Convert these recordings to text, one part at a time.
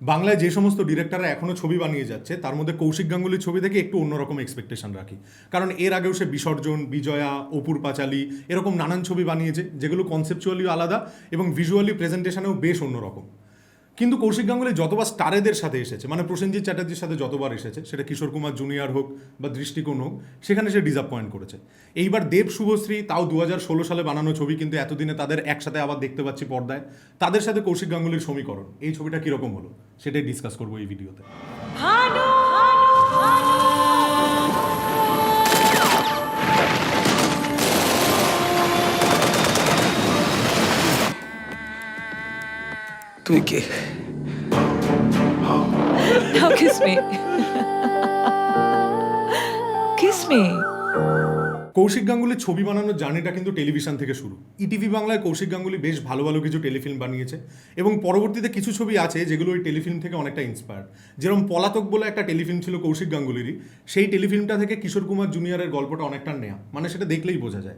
বাংলায় যে সমস্ত ডিরেক্টররা এখনও ছবি বানিয়ে যাচ্ছে, তার মধ্যে কৌশিক গাঙ্গুলির ছবি থেকে একটু অন্যরকম এক্সপেকটেশন রাখি। কারণ এর আগেও সে বিসর্জন, বিজয়া, অপুর পাঁচালি এরকম নানান ছবি বানিয়েছে, যেগুলো কনসেপচুয়ালিও আলাদা এবং ভিজুয়ালি প্রেজেন্টেশনেও বেশ অন্যরকম। কিন্তু কৌশিক গাঙ্গুলি যতবার স্টারেদের সাথে এসেছে মানে প্রসেনজিৎ চ্যাটার্জির সাথে যতবার এসেছে, সেটা কিশোর কুমার জুনিয়র হোক বা দৃষ্টিকোণ হোক, সেখানে সে ডিসঅ্যাপয়েন্ট করেছে। এইবার দেব শুভশ্রী তাও দু ষোলো সালে বানানো ছবি কিন্তু এতদিনে তাদের একসাথে আবার দেখতে পাচ্ছি পর্দায়। তাদের সাথে কৌশিক গাঙ্গুলির সমীকরণ, এই ছবিটা কীরকম হলো, সেটাই ডিসকাস করব এই ভিডিওতে কে? Now kiss me. kiss me. Kaushik গাঙ্গুলির ছবি বানানোর জার্নিটা কিন্তু টেলিভিশন থেকে শুরু। ইটিভি বাংলায় কৌশিক গাঙ্গুলি বেশ ভালো ভালো কিছু টেলিফিল্ম বানিয়েছে এবং পরবর্তীতে কিছু ছবি আছে যেগুলো ওই টেলিফিল্ম থেকে অনেকটা ইন্সপায়ার যেরকম পলাতক বলে একটা টেলিফিল্ম ছিল কৌশিক গাঙ্গুলিরই সেই টেলিফিল্মটা থেকে কিশোর কুমার জুনিয়রের গল্পটা অনেকটা নেয়া। মানে সেটা দেখলেই বোঝা যায়।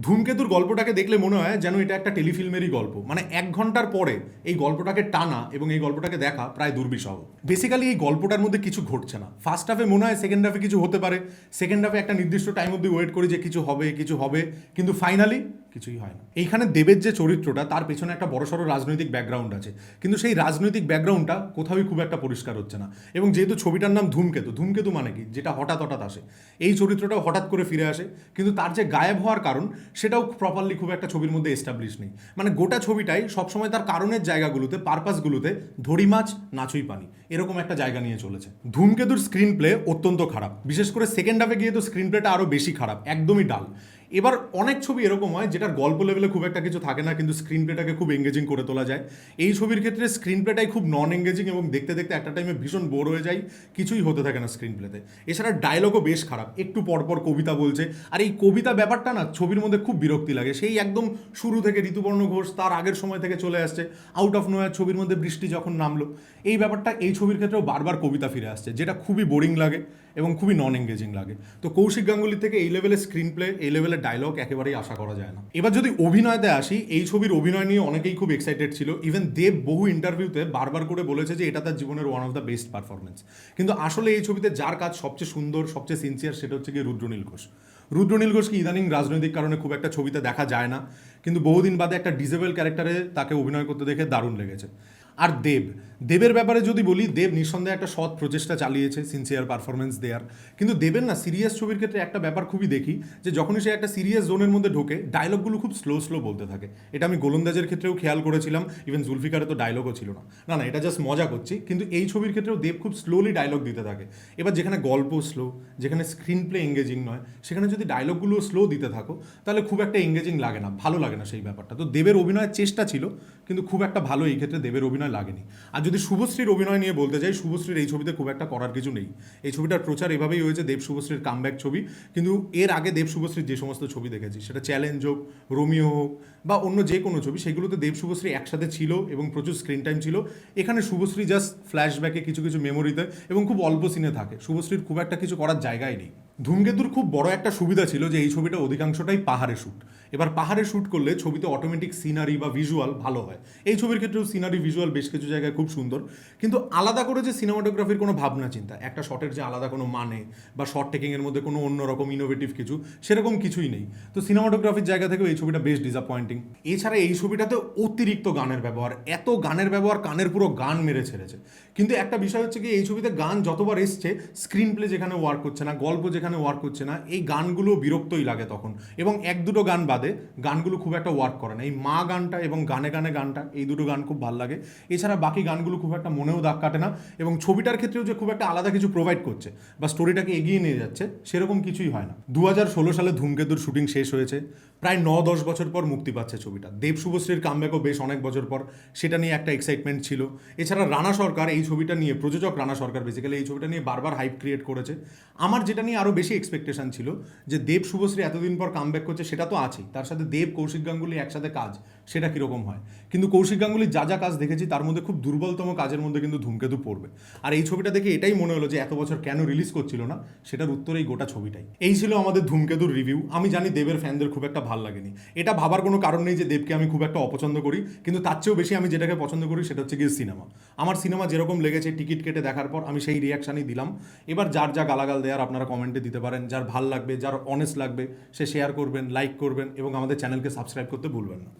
ধূমকেতুর গল্পটাকে দেখলে মনে হয় যেন এটা একটা টেলিফিল্মেরই গল্প। মানে এক ঘণ্টার পরে এই গল্পটাকে টানা এবং এই গল্পটাকে দেখা প্রায় দুর্বিষহ। বেসিক্যালি এই গল্পটার মধ্যে কিছু ঘটছে না। ফার্স্ট হাফে মনে হয় সেকেন্ড হাফে কিছু হতে পারে। সেকেন্ড হাফে একটা নির্দিষ্ট টাইম অব্দি ওয়েট করি যে কিছু হবে কিছু হবে। কিন্তু ফাইনালি কিছুই হয় না। এইখানে দেবের যে চরিত্রটা, তার পেছনে একটা বড়সড় রাজনৈতিক ব্যাকগ্রাউন্ড আছে। কিন্তু সেই রাজনৈতিক ব্যাকগ্রাউন্ডটা কোথাওই খুব একটা পরিষ্কার হচ্ছে না। এবং যেহেতু ছবিটার নাম ধূমকেতু ধূমকেতু মানে কি? যেটা হঠাৎ হঠাৎ আসে। এই চরিত্রটাও হঠাৎ করে ফিরে আসে। কিন্তু তার যে গায়েব হওয়ার কারণ, সেটাও প্রপারলি খুব একটা ছবির মধ্যে এস্টাবলিশ নেই। মানে গোটা ছবিটাই সবসময় তার কারণের জায়গাগুলোতে পারপাসগুলোতে ধরি মাছ নাচুই পানি। এরকম একটা জায়গা নিয়ে চলেছে। ধূমকেতুর স্ক্রিন প্লে অত্যন্ত খারাপ। বিশেষ করে সেকেন্ড হাফে গিয়ে তো স্ক্রিন প্লেটা আরও বেশি খারাপ, একদমই ডাল এবার অনেক ছবি এরকম হয় যেটার গল্প লেভেলে খুব একটা কিছু থাকে না, কিন্তু স্ক্রিন প্লেটাকে খুব এঙ্গেজিং করে তোলা যায়। এই ছবির ক্ষেত্রে স্ক্রিন প্লেটাই খুব নন এঙ্গেজিং এবং দেখতে দেখতে একটা টাইমে ভীষণ বোর হয়ে যায়, কিছুই হতে থাকে না স্ক্রিন প্লেতে এছাড়া ডায়লগও বেশ খারাপ, একটু পরপর কবিতা বলছে। আর এই কবিতা ব্যাপারটা না, ছবির মধ্যে খুব বিরক্তি লাগে। সেই একদম শুরু থেকে ঋতুপর্ণ ঘোষ তার আগের সময় থেকে চলে আসছে আউট অফ নোয়ার ছবির মধ্যে বৃষ্টি যখন নামলো। এই ব্যাপারটা এই ছবির ক্ষেত্রেও বারবার কবিতা ফিরে আসছে, যেটা খুবই বোরিং লাগে এবং খুবই নন এঙ্গেজিং লাগে। তো কৌশিক গাঙ্গুলি থেকে এই লেভেলের স্ক্রিন প্লে এই লেভেলের ডায়লগ একেবারেই আশা করা যায় না। এবার যদি অভিনয়তে আসি, এই ছবির অভিনয় নিয়ে অনেকেই খুব এক্সাইটেড ছিল। ইভেন দেব বহু ইন্টারভিউতে বারবার করে বলেছে যে, এটা তার জীবনের one of the best performance কিন্তু আসলে এই ছবিতে যার কাজ সবচেয়ে সুন্দর, সবচেয়ে সিনসিয়ার সেটা হচ্ছে গিয়ে রুদ্রনীল ঘোষ। রুদ্রনীল ঘোষকে ইদানিং রাজনৈতিক কারণে খুব একটা ছবিতে দেখা যায় না। কিন্তু বহুদিন বাদে একটা ডিজেবল ক্যারেক্টারে তাকে অভিনয় করতে দেখে দারুণ লেগেছে। আর দেব। দেবের ব্যাপারে যদি বলি, দেব নিঃসন্দেহে একটা সৎ প্রচেষ্টা চালিয়েছে সিনসিয়ার পারফরমেন্স দেয়ার। কিন্তু দেবের না সিরিয়াস ছবির ক্ষেত্রে একটা ব্যাপার খুবই দেখি যে, যখনই সে একটা সিরিয়াস জোনের মধ্যে ঢোকে ডায়লগগুলো খুব স্লো স্লো বলতে থাকে। এটা আমি গোলন্দাজের ক্ষেত্রেও খেয়াল করেছিলাম ইভেন জুলফিকারে তো ডায়লগও ছিল না। না না, এটা জাস্ট মজা করছি, কিন্তু এই ছবির ক্ষেত্রেও দেব খুব স্লোলি ডায়লগ দিতে থাকে। এবার যেখানে গল্প স্লো যেখানে স্ক্রিন প্লে এঙ্গেজিং নয়, সেখানে যদি ডায়লগগুলো স্লো দিতে থাকো, তাহলে খুব একটা এঙ্গেজিং লাগে না, ভালো লাগে না সেই ব্যাপারটা। তো দেবের অভিনয়ের চেষ্টা ছিল, কিন্তু খুব একটা ভালো এই ক্ষেত্রে দেবের অভিনয় লাগেনি। আর যদি শুভশ্রীর অভিনয় নিয়ে বলতে যাই, শুভশ্রীর এই ছবিতে খুব একটা করার কিছু নেই। এই ছবিটার প্রচার এভাবেই হয়েছে, দেব শুভশ্রীর কামব্যাক ছবি। কিন্তু এর আগে দেব শুভশ্রীর যে সমস্ত ছবি দেখেছি, সেটা চ্যালেঞ্জ হোক রোমিও হোক বা অন্য যে কোনো ছবি, সেগুলোতে দেব শুভশ্রী একসাথে ছিল এবং প্রচুর স্ক্রিন টাইম ছিল। এখানে শুভশ্রী জাস্ট ফ্ল্যাশব্যাকে কিছু কিছু মেমোরিতে এবং খুব অল্প সিনে থাকে। শুভশ্রীর খুব একটা কিছু করার জায়গাই নেই। ধূমকেতুর খুব বড় একটা সুবিধা ছিল যে এই ছবিটা অধিকাংশটাই পাহাড়ে শ্যুট এবার পাহাড়ে শ্যুট করলে ছবিতে অটোমেটিক সিনারি বা ভিজুয়াল ভালো হয়। এই ছবির ক্ষেত্রেও সিনারি ভিজুয়াল বেশ কিছু জায়গায় খুব সুন্দর। কিন্তু আলাদা করে যে সিনেমাটোগ্রাফির কোনো ভাবনা, চিন্তা, একটা শটের যে আলাদা কোনো মানে বা শট টেকিংয়ের মধ্যে কোনো অন্যরকম ইনোভেটিভ কিছু, সেরকম কিছুই নেই। তো সিনেমাটোগ্রাফির জায়গা থেকেও এই ছবিটা বেশ ডিসঅ্যাপয়েন্টিং এছাড়া এই ছবিটাতে অতিরিক্ত গানের ব্যবহার, এত গানের ব্যবহার কানের পুরো গান মেরে ছেড়েছে। কিন্তু একটা বিষয় হচ্ছে কি, এই ছবিতে গান যতবার এসছে স্ক্রিন প্লে যেখানে ওয়ার্ক করছে না, গল্প যেখানে ওয়ার্ক করছে না, এই গানগুলো বিরক্তই লাগে তখন। এবং এক দুটো গান বাদে, গানগুলো খুব একটা ওয়ার্ক করে না। এই মা গানটা এবং গানে গানে গানটা, এই দুটো গান খুব ভালো লাগে। এছাড়া বাকি গানগুলো খুব একটা মনেও দাগ কাটে না এবং ছবিটার ক্ষেত্রেও যে খুব একটা আলাদা কিছু প্রোভাইড করছে বা স্টোরিটাকে এগিয়ে নিয়ে যাচ্ছে, সেরকম কিছুই হয় না। দু হাজার ষোলো সালে ধূমকেতুর শুটিং শেষ হয়েছে। প্রায় ন দশ বছর পর মুক্তি পাচ্ছে ছবিটা। দেব শুভশ্রীর কামব্যাকও বেশ অনেক বছর পর। সেটা নিয়ে একটা এক্সাইটমেন্ট ছিল। এছাড়া রানা সরকার এই ছবিটা নিয়ে, প্রযোজক রানা সরকার বেসিক্যালি এই ছবিটা নিয়ে বারবার হাইপ ক্রিয়েট করেছে। আমার যেটা নিয়ে আরও বেশি এক্সপেকটেশন ছিল যে দেব শুভশ্রী এতদিন পর কামব্যাক করছে, সেটা তো আছেই। তার সাথে দেব, কৌশিক গাঙ্গুলি একসাথে কাজ, সেটা কীরকম হয়? কিন্তু কৌশিক গাঙ্গুলির যা যা কাজ দেখেছি, তার মধ্যে খুব দুর্বলতম কাজের মধ্যে কিন্তু ধূমকেতু পড়বে। আর এই ছবিটা দেখে এটাই মনে হলো যে এত বছর কেন রিলিজ করছিল না, সেটার উত্তর এই গোটা ছবিটাই। এই ছিল আমাদের ধূমকেতুর রিভিউ আমি জানি দেবের ফ্যানদের খুব একটা ভালো লাগেনি। এটা ভাবার কোনো কারণ নেই যে দেবকে আমি খুব একটা অপছন্দ করি, কিন্তু তার চেয়েও বেশি আমি যেটাকে পছন্দ করি সেটা হচ্ছে গিয়ে সিনেমা। আমার সিনেমা যেরকম লেগেছে টিকিট কেটে দেখার পর আমি সেই রিয়াকশানই দিলাম। এবার যার যা গালাগাল দেওয়ার আপনারা কমেন্টে দিতে পারেন, যার ভালো লাগবে, যার অনেস্ট লাগবে, সে শেয়ার করবেন লাইক করবেন এবং আমাদের চ্যানেলকে সাবস্ক্রাইব করতে ভুলবেন না।